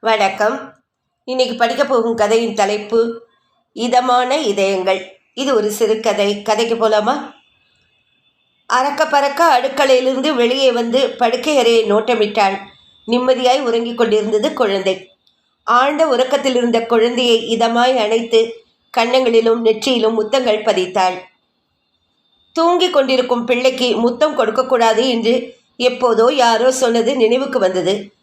வணக்கம். இன்னைக்கு படிக்க போகும் கதையின் தலைப்பு இதமான இதயங்கள். இது ஒரு சிறுகதை கதைக்கு போலாமா? அறக்க பறக்க அடுக்கலையிலிருந்து வெளியே வந்து படுக்கை அறையை நோட்டமிட்டாள். நிம்மதியாய் உறங்கிக் கொண்டிருந்தது குழந்தை. ஆழ்ந்த உறக்கத்தில் இருந்த குழந்தையை இதமாய் அணைத்து கன்னங்களிலும் நெற்றியிலும் முத்தங்கள் பதித்தாள். தூங்கிக் கொண்டிருக்கும் பிள்ளைக்கு முத்தம் கொடுக்கக்கூடாது என்று எப்போதோ யாரோ சொன்னது நினைவுக்கு வந்தது.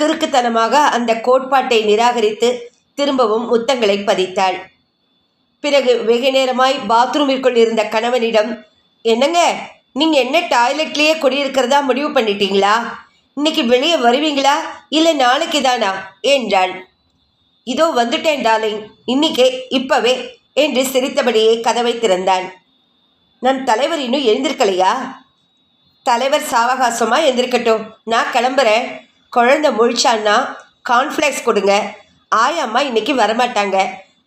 கிறுக்குத்தனமாக அந்த கோட்பாட்டை நிராகரித்து திரும்பவும் முத்தங்களை பதித்தாள். பிறகு வெகு நேரமாய் பாத்ரூமிற்குள் இருந்த கணவனிடம் என்னங்க நீங்கள் என்ன டாய்லெட்லேயே குடியிருக்கிறதா முடிவு பண்ணிட்டீங்களா? இன்னைக்கு வெளியே வருவீங்களா? இல்லை நாளைக்கு தானா? என்றாள். இதோ வந்துட்டேன் டாலிங் இன்னிக்கே இப்பவே என்று சிரித்தபடியே கதவை திறந்தான் நம் தலைவர் இன்னும் எழுந்திருக்கலையா? தலைவர் சாவகாசமாக எழுந்திருக்கட்டும். நான் கிளம்புறேன். குழந்த முழிச்சான்னா கார்ன்ஃப்ளேக்ஸ் கொடுங்க. ஆயாம்மா இன்னைக்கு வரமாட்டாங்க.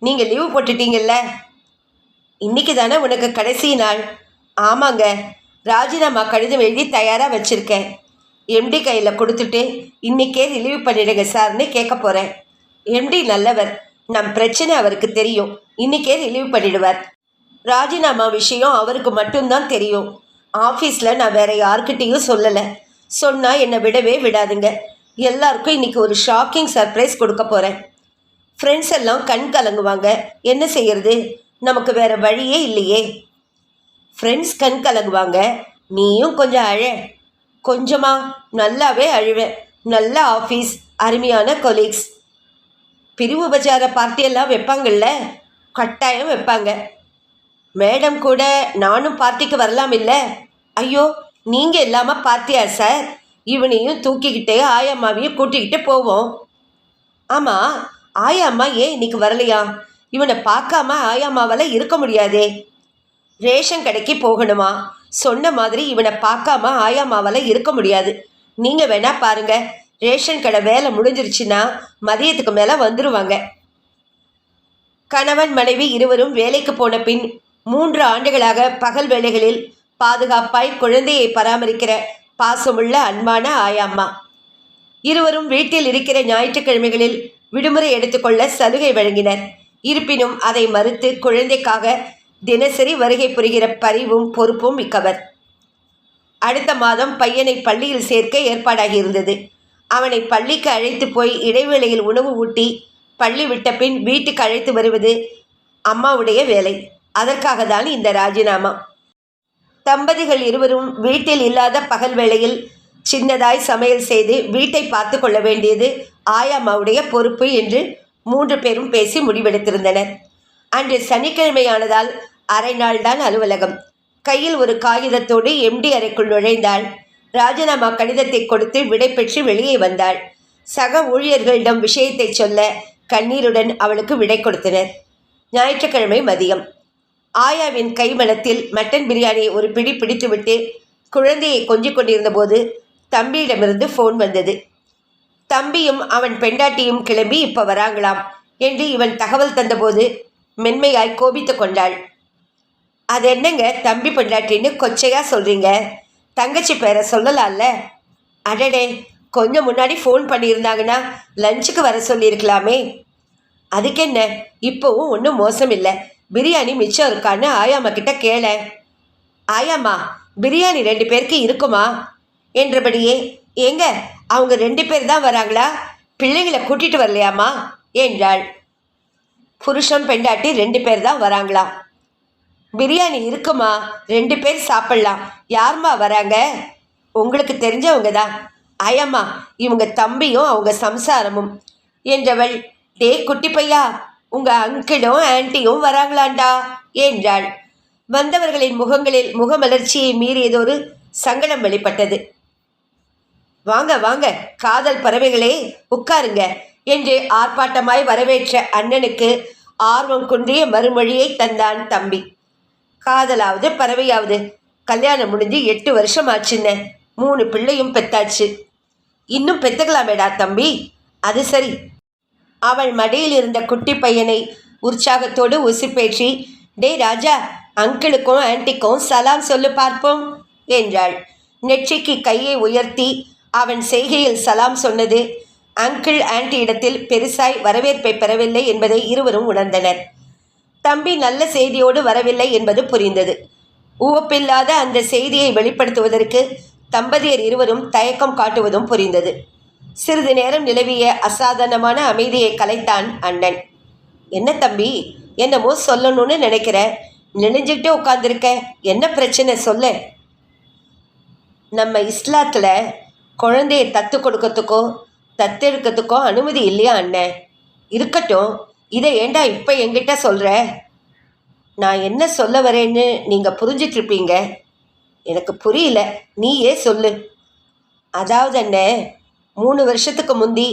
நீங்கள் லீவு போட்டுட்டீங்கல்ல? இன்னைக்கு தானே உனக்கு கடைசி நாள். ஆமாங்க. ராஜினாமா கடிதம் எழுதி தயாராக வச்சுருக்கேன். எம்டி கையில் கொடுத்துட்டு இன்னைக்கே ரிலீவ் பண்ணிடுங்க சார்னு கேட்க போகிறேன் எம்டி நல்லவர். நம் பிரச்சனை அவருக்கு தெரியும். இன்னைக்கே ரிலீவ் பண்ணிடுவார். ராஜினாமா விஷயம் அவருக்கு மட்டும்தான் தெரியும். ஆஃபீஸில் நான் வேறு யார்கிட்டேயும் சொல்லலை. சொன்னால் என்னை விடவே விடாதுங்க. எல்லாருக்கும் இன்றைக்கி ஒரு ஷாக்கிங் சர்ப்ரைஸ் கொடுக்க போகிறேன் ஃப்ரெண்ட்ஸ் எல்லாம் கண் கலங்குவாங்க. என்ன செய்யறது? நமக்கு வேறு வழியே இல்லையே. ஃப்ரெண்ட்ஸ் கண் கலங்குவாங்க. நீயும் கொஞ்சம் அழ. கொஞ்சமா நல்லாவே அழுவேன் நல்ல ஆஃபீஸ் அருமையான கொலீக்ஸ் பிரிவு பஜார பார்ட்டியெல்லாம் வைப்பாங்கல்ல? கட்டாயம் வைப்பாங்க. மேடம் கூட நானும் பார்ட்டிக்கு வரலாம் இல்லை ஐயோ நீங்கள் இல்லாமல் பார்ட்டியா சார் இவனையும் தூக்கிக்கிட்டே ஆயம்மாவையும் கூட்டிக்கிட்டு போவோம். ஆமாம் ஆயாம்மா ஏன் இன்னைக்கு வரலையா? இவனை பார்க்காம ஆயாம்மாவால் இருக்க முடியாதே. ரேஷன் கடைக்கு போகணுமா? சொன்ன மாதிரி இவனை பார்க்காம ஆயாம்மாவால் இருக்க முடியாது. நீங்கள் வேணா பாருங்க ரேஷன் கடை வேலை முடிஞ்சிருச்சுன்னா மதியத்துக்கு மேலே வந்துடுவாங்க கணவன் மனைவி இருவரும் வேலைக்கு போன பின் மூன்று ஆண்டுகளாக பகல் வேலைகளில் பாதுகாப்பாய் குழந்தையை பராமரிக்கிற பாசமுள்ள அன்பான ஆயாம்மா. இருவரும் வீட்டில் இருக்கிற ஞாயிற்றுக்கிழமைகளில் விடுமுறை எடுத்துக்கொள்ள சலுகை வழங்கினர். இருப்பினும் அதை மறுத்து குழந்தைக்காக தினசரி வருகை புரிகிற பரிவும் பொறுப்பும் மிக்கவர். அடுத்த மாதம் பையனை பள்ளியில் சேர்க்க ஏற்பாடாகி இருந்தது அவனை பள்ளிக்கு அழைத்து போய் இடைவேளையில் உணவு ஊட்டி பள்ளி விட்ட பின் வீட்டுக்கு அழைத்து வருவது அம்மாவுடைய வேலை. அதற்காக தான் இந்த ராஜினாமா. தம்பதிகள் இருவரும் வீட்டில் இல்லாத பகல் வேளையில் சின்னதாய் சமையல் செய்து வீட்டை பார்த்து கொள்ள வேண்டியது ஆயாமாவுடைய பொறுப்பு என்று மூன்று பேரும் பேசி முடிவெடுத்திருந்தனர். அன்று சனிக்கிழமையானதால் அரை நாள் தான் அலுவலகம். கையில் ஒரு காகிதத்தோடு எம்டி அறைக்குள் நுழைந்தாள். ராஜினாமா கடிதத்தை கொடுத்து விடை பெற்று வெளியே வந்தாள். சக ஊழியர்களிடம் விஷயத்தை சொல்ல கண்ணீருடன் அவளுக்கு விடை கொடுத்தனர். ஞாயிற்றுக்கிழமை மதியம். ஆயாவின் கைமணத்தில் மட்டன் பிரியாணியை ஒரு பிடி பிடித்துவிட்டு குழந்தையை கொஞ்சிக் கொண்டிருந்த போது தம்பியிடமிருந்து ஃபோன் வந்தது. தம்பியும் அவன் பெண்டாட்டியும் கிளம்பி இப்போ வராங்களாம் என்று இவன் தகவல் தந்தபோது மென்மையாய் கோபித்து கொண்டாள். அது என்னங்க தம்பி பெண்டாட்டின்னு கொச்சையாக சொல்கிறீங்க தங்கச்சி பேரை சொல்லலாம்ல? அடடே கொஞ்சம் முன்னாடி ஃபோன் பண்ணியிருந்தாங்கன்னா லஞ்சுக்கு வர சொல்லியிருக்கலாமே. அதுக்கென்ன? இப்போவும் ஒன்றும் மோசம் இல்லை பிரியாணி மிச்சம் இருக்கான்னு ஆயாம்மா கிட்ட கேள. ஆயாம்மா பிரியாணி ரெண்டு பேருக்கு இருக்குமா? என்றபடியே ஏங்க அவங்க ரெண்டு பேர் தான் வராங்களா? பிள்ளைங்களை கூட்டிட்டு வரலையாம்மா? என்றாள். புருஷன் பெண்டாட்டி ரெண்டு பேர் தான் வராங்களா? பிரியாணி இருக்குமா? ரெண்டு பேர் சாப்பிட்லாம். யாரும்மா வராங்க? உங்களுக்கு தெரிஞ்சவங்க தான். ஆயாம்மா இவங்க தம்பியும் அவங்க சம்சாரமும். என்றவள் டே குட்டி பையா உங்க அங்கிளும் ஆன்ட்டியும் வராங்களாண்டா? என்றாள். வந்தவர்களின் முகங்களில் முகமலர்ச்சியை மீறியதொரு சங்கடம் வெளிப்பட்டது. வாங்க வாங்க காதல் பறவைகளே உட்காருங்க என்று ஆர்ப்பாட்டமாய் வரவேற்ற அண்ணனுக்கு ஆர்வம் குன்றிய மறுமொழியை தந்தான் தம்பி. காதலாவது பறவையாவது. கல்யாணம் முடிஞ்சு எட்டு வருஷம் ஆச்சுன்ன மூணு பிள்ளையும் பெத்தாச்சு. இன்னும் பெத்துக்கலாமேடா தம்பி. அது சரி. அவள் மடியில் இருந்த குட்டி பையனை உற்சாகத்தோடு உசுப்பேற்றி டே ராஜா அங்கிளுக்கும் ஆன்ட்டிக்கும் சலாம் சொல்லு பார்ப்போம் என்றாள். நெற்றிக்கு கையை உயர்த்தி அவன் செய்கையில் சலாம் சொன்னது அங்கிள் ஆன்டி இடத்தில் பெருசாய் வரவேற்பை பெறவில்லை என்பதை இருவரும் உணர்ந்தனர். தம்பி நல்ல செய்தியோடு வரவில்லை என்பது புரிந்தது. உவப்பில்லாத அந்த செய்தியை வெளிப்படுத்துவதற்கு தம்பதியர் இருவரும் தயக்கம் காட்டுவதும் புரிந்தது. சிறிது நேரம் நிலவிய அசாதாரணமான அமைதியை கலைத்தான் அண்ணன். என்ன தம்பி என்னமோ சொல்லணும்னு நினைக்கிற? நினைஞ்சுக்கிட்டே உட்காந்துருக்க என்ன பிரச்சனை? சொல்ல. நம்ம இஸ்லாத்தில் குழந்தைய தத்து கொடுக்கறதுக்கோ தத்தெடுக்கிறதுக்கோ அனுமதி இல்லையா அண்ணன் இருக்கட்டும் இதை ஏண்டா இப்போ என்கிட்ட சொல்கிற நான் என்ன சொல்ல வரேன்னு நீங்கள் புரிஞ்சிட்ருப்பீங்க எனக்கு புரியல நீயே சொல்லு. அதாவது அண்ணன் மூணு வருஷத்துக்கு முந்தி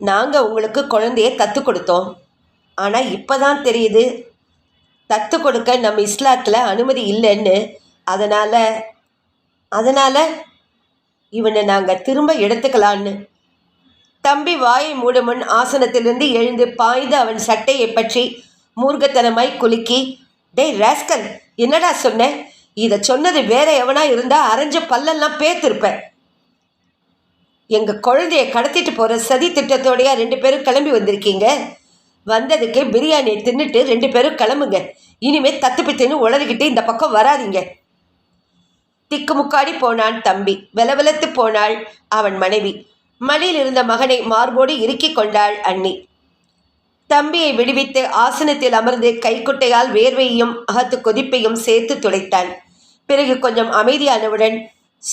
நாங்கள் உங்களுக்கு குழந்தைய தத்து கொடுத்தோம். ஆனால் இப்போ தான் தெரியுது தத்து கொடுக்க நம்ம இஸ்லாத்தில் அனுமதி இல்லைன்னு. அதனால் அதனால் இவனை நாங்கள் திரும்ப எடுத்துக்கலான்னு. தம்பி வாயை மூடுமுன் ஆசனத்திலிருந்து எழுந்து பாய்ந்து அவன் சட்டையை பற்றி மூர்க்கத்தனமாய் குலுக்கி டேய் ராஸ்கல் என்னடா சொன்ன? இதை சொன்னது வேற எவனா இருந்தால் அரைஞ்ச பல்லெல்லாம் பேத்திருப்பேன் எங்கள் குழந்தைய கடத்திட்டு போகிற சதி திட்டத்தோடையா ரெண்டு பேரும் கிளம்பி வந்திருக்கீங்க. வந்ததுக்கு பிரியாணியை தின்னுட்டு ரெண்டு பேரும் கிளம்புங்க. இனிமேல் தத்து பித்துன்னு உளறிக்கிட்டு இந்த பக்கம் வராதீங்க. திக்குமுக்காடி போனான் தம்பி. வெலவெலத்து போனாள் அவன் மனைவி. மடியில் இருந்த மகனை மார்போடு இறுக்கி கொண்டாள் அண்ணி. தம்பியை விடுவித்து ஆசனத்தில் அமர்ந்து கைக்குட்டையால் வேர்வையையும் அகத்து கொதிப்பையும் சேர்த்து துடைத்தான். பிறகு கொஞ்சம் அமைதியானவுடன்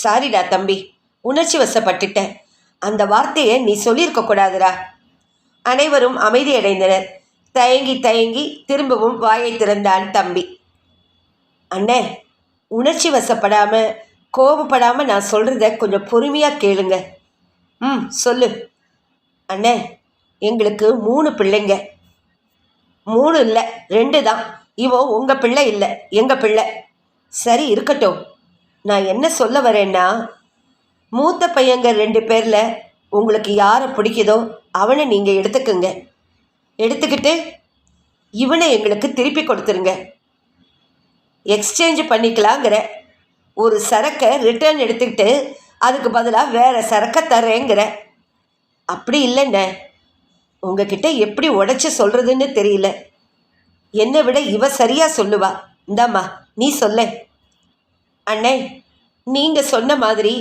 சாரிடா தம்பி உணர்ச்சி வசப்பட்டுட்டேன். அந்த வார்த்தையை நீ சொல்லியிருக்க கூடாதுரா அனைவரும் அமைதியடைந்தனர். தயங்கி தயங்கி திரும்பவும் வாயை திறந்தான் தம்பி. அண்ணே உணர்ச்சி வசப்படாம கோபப்படாம நான் சொல்றத கொஞ்சம் பொறுமையா கேளுங்க. ம் சொல்லு. அண்ணே எங்களுக்கு மூணு பிள்ளைங்க. மூணு இல்லை ரெண்டு தான். இவன் உங்கள் பிள்ளை இல்லை எங்கள் பிள்ளை. சரி இருக்கட்டும். நான் என்ன சொல்ல வரேன்னா மூத்த பையங்க ரெண்டு பேரில் உங்களுக்கு யாரை பிடிக்குதோ அவனை நீங்கள் எடுத்துக்கோங்க. எடுத்துக்கிட்டு இவனை எங்களுக்கு திருப்பி கொடுத்துருங்க. எக்ஸ்சேஞ்ச் பண்ணிக்கலாங்கிற ஒரு சரக்கை ரிட்டர்ன் எடுத்துக்கிட்டு அதுக்கு பதிலாக வேறு சரக்கை தரேங்கிற. அப்படி இல்லைண்ணே. உங்ககிட்ட எப்படி உடைச்சி சொல்கிறதுன்னு தெரியல. என்னை விட இவ சரியாக சொல்லுவா. இந்தாம்மா நீ சொல்ல அண்ணே நீங்கள் சொன்ன மாதிரி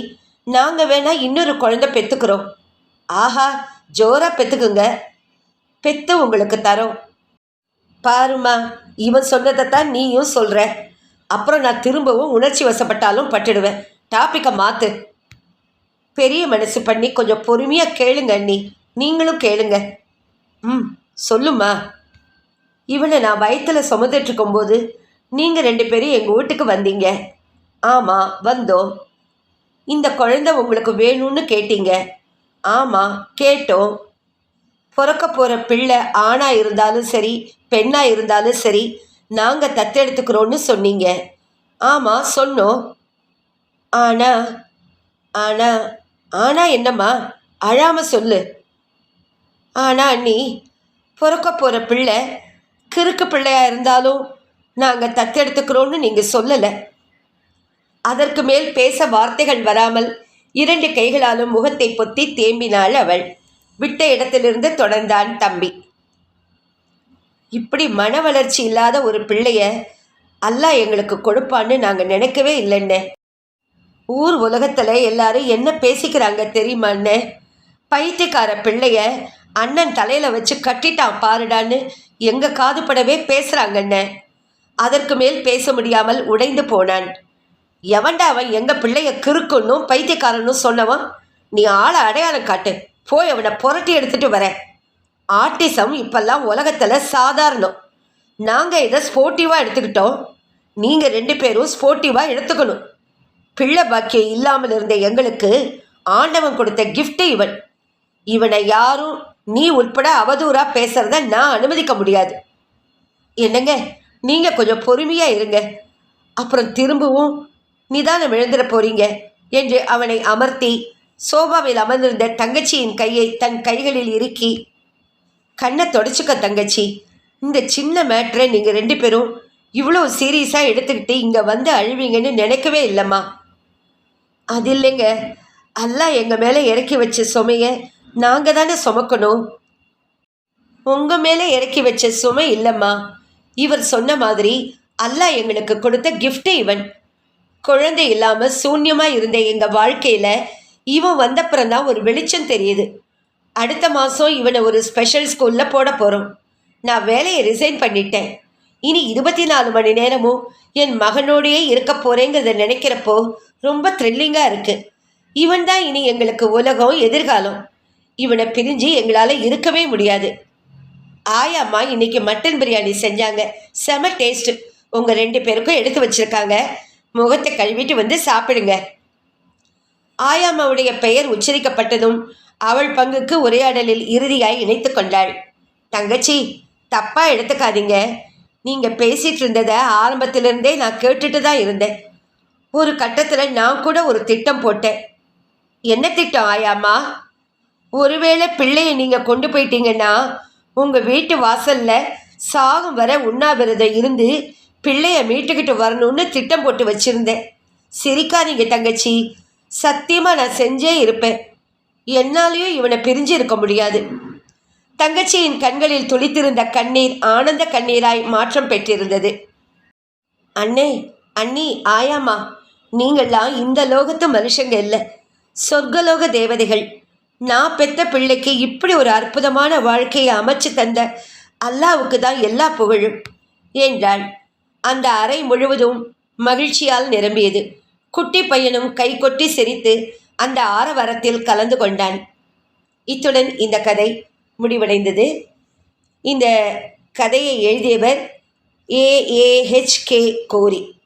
நாங்கள் வேணால் இன்னொரு குழந்தை பெற்றுக்கிறோம் ஆஹா ஜோராக பெற்றுக்குங்க பெற்று உங்களுக்கு தரோம். பாருமா இவன் சொன்னதை தான் நீயும் சொல்கிற அப்புறம் நான் திரும்பவும் உணர்ச்சி வசப்பட்டாலும் பட்டுடுவேன். டாப்பிக்கை மாற்று பெரிய மனசு பண்ணி கொஞ்சம் பொறுமையாக கேளுங்க அண்ணி. நீங்களும் கேளுங்க. ம் சொல்லுமா இவனை நான் வயிற்றில் சுமந்துட்டு இருக்கும்போது நீங்கள் ரெண்டு பேரும் எங்கள் வீட்டுக்கு வந்தீங்க. ஆமாம் வந்தோம். இந்த குழந்தை உங்களுக்கு வேணும்னு கேட்டீங்க. ஆமாம் கேட்டோம். பிறக்க போகிற பிள்ளை ஆணாக இருந்தாலும் சரி பெண்ணாக இருந்தாலும் சரி நாங்கள் தத்தெடுத்துக்கிறோன்னு சொன்னீங்க. ஆமாம் சொன்னோம். ஆனால் ஆனால் ஆனால் என்னம்மா? அழாமல் சொல்லு. ஆனால் அண்ணி பிறக்க போகிற பிள்ளை கிறுக்கு பிள்ளையாக இருந்தாலும் நாங்கள் தத்தெடுத்துக்கிறோன்னு நீங்கள் சொல்லலை. அதற்கு மேல் பேச வார்த்தைகள் வராமல் இரண்டு கைகளாலும் முகத்தை பொத்தி தேம்பினாள் அவள். விட்ட இடத்திலிருந்து தொடர்ந்தான் தம்பி. இப்படி மன வளர்ச்சி இல்லாத ஒரு பிள்ளைய அல்லா எங்களுக்கு கொடுப்பான்னு நாங்கள் நினைக்கவே இல்லைன்னு ஊர் உலகத்தில் எல்லாரும் என்ன பேசிக்கிறாங்க தெரியுமான்னு பைத்தியக்கார பிள்ளைய அண்ணன் தலையில் வச்சு கட்டிட்டான் பாருடான்னு எங்கள் காதுபடவே பேசுகிறாங்கண்ண அதற்கு மேல் பேச முடியாமல் உடைந்து போனான். எவன்டா அவன் எங்கள் பிள்ளைய கிறுக்குன்னும் பைத்தியக்காரனும் சொன்னவன் நீ ஆளை அடையாளம் காட்டு. போய் அவனை புரட்டி எடுத்துட்டு வரேன். ஆர்டிசம் இப்பெல்லாம் உலகத்தில் சாதாரணம். நாங்கள் இதை ஸ்போர்ட்டிவாக எடுத்துக்கிட்டோம். நீங்கள் ரெண்டு பேரும் ஸ்போர்ட்டிவாக எடுத்துக்கணும். பிள்ளை பாக்கியம் இல்லாமல் இருந்த எங்களுக்கு ஆண்டவன் கொடுத்த கிஃப்ட்டு இவன். இவனை யாரும் நீ உட்பட அவதூறாக பேசுகிறத நான் அனுமதிக்க முடியாது. என்னங்க? நீங்கள் கொஞ்சம் பொறுமையாக இருங்க. அப்புறம் திரும்பவும் நிதானம் எழுந்துட போறீங்க என்று அவனை அமர்த்தி சோபாவில் அமர்ந்திருந்த தங்கச்சியின் கையை தன் கைகளில் இறுக்கி கண்ணை தொடச்சிக்க தங்கச்சி. இந்த சின்ன மேட்ரை நீங்கள் ரெண்டு பேரும் இவ்வளோ சீரியஸாக எடுத்துக்கிட்டு இங்கே வந்து அழுவீங்கன்னு நினைக்கவே இல்லைம்மா. அது இல்லைங்க. அல்லாஹ் எங்கள் மேலே இறக்கி வச்ச சுமையை நாங்கள் தானே சுமக்கணும். உங்கள் மேலே இறக்கி வச்ச சுமை இல்லைம்மா. இவர் சொன்ன மாதிரி அல்லாஹ் எங்களுக்கு கொடுத்த கிஃப்டே இவன். குழந்தை இல்லாமல் சூன்யமாக இருந்த எங்கள் வாழ்க்கையில் இவன் வந்தப்புறம் தான் ஒரு வெளிச்சம் தெரியுது. அடுத்த மாதம் இவனை ஒரு ஸ்பெஷல் ஸ்கூலில் போட போகிறோம் நான் வேலையை ரிசைன் பண்ணிட்டேன். இனி இருபத்தி நாலு மணி நேரமும் என் மகனோடையே இருக்க போகிறேங்கிறத நினைக்கிறப்போ ரொம்ப த்ரில்லிங்காக இருக்குது இவன் தான் இனி எங்களுக்கு உலகம் எதிர்காலம். இவனை பிரிஞ்சு எங்களால் இருக்கவே முடியாது. ஆயாம்மா இன்னைக்கு மட்டன் பிரியாணி செஞ்சாங்க. செம டேஸ்ட் உங்கள் ரெண்டு பேருக்கும் எடுத்து வச்சிருக்காங்க. முகத்தை கழுவிட்டு வந்து சாப்பிடுங்க. ஆயாமாவுடைய பெயர் உச்சரிக்கப்பட்டதும் அவள் பங்குக்கு உரையாடலில் இறுதியாய் இணைத்து கொண்டாள். தங்கச்சி தப்பா எடுத்துக்காதீங்க. நீங்க பேசிட்டு இருந்ததை ஆரம்பத்திலிருந்தே நான் கேட்டுட்டு தான் இருந்தேன். ஒரு கட்டத்தில் நான் கூட ஒரு திட்டம் போட்டேன். என்ன திட்டம் ஆயாம்மா? ஒருவேளை பிள்ளையை நீங்கள் கொண்டு போயிட்டீங்கன்னா உங்கள் வீட்டு வாசலில் சாகும் வர உண்ணாவிரதம் இருந்து பிள்ளைய மீட்டுக்கிட்டு வரணும்னு திட்டம் போட்டு வச்சுருந்தேன். சிரிக்காதீங்க தங்கச்சி. சத்தியமாக நான் செஞ்சே இருப்பேன். என்னாலேயும் இவனை பிரிஞ்சு இருக்க முடியாது. தங்கச்சியின் கண்களில் துளித்திருந்த கண்ணீர் ஆனந்த கண்ணீராய் மாற்றம் பெற்றிருந்தது. அண்ணே அண்ணி ஆயாம்மா நீங்கள்லாம் இந்த லோகத்து மனுஷங்க இல்லை. சொர்க்கலோக தேவதைகள். நான் பெத்த பிள்ளைக்கு இப்படி ஒரு அற்புதமான வாழ்க்கையை அமைச்சு தந்த அல்லாவுக்கு தான் எல்லா புகழும். என்றாள். அந்த அறை முழுவதும் மகிழ்ச்சியால் நிரம்பியது. குட்டி பையனும் கை கொட்டி சிரித்து அந்த ஆரவாரத்தில் கலந்து கொண்டான். இத்துடன் இந்த கதை முடிவடைந்தது. இந்த கதையை எழுதியவர் ஏஏஹெச்கே கோரி.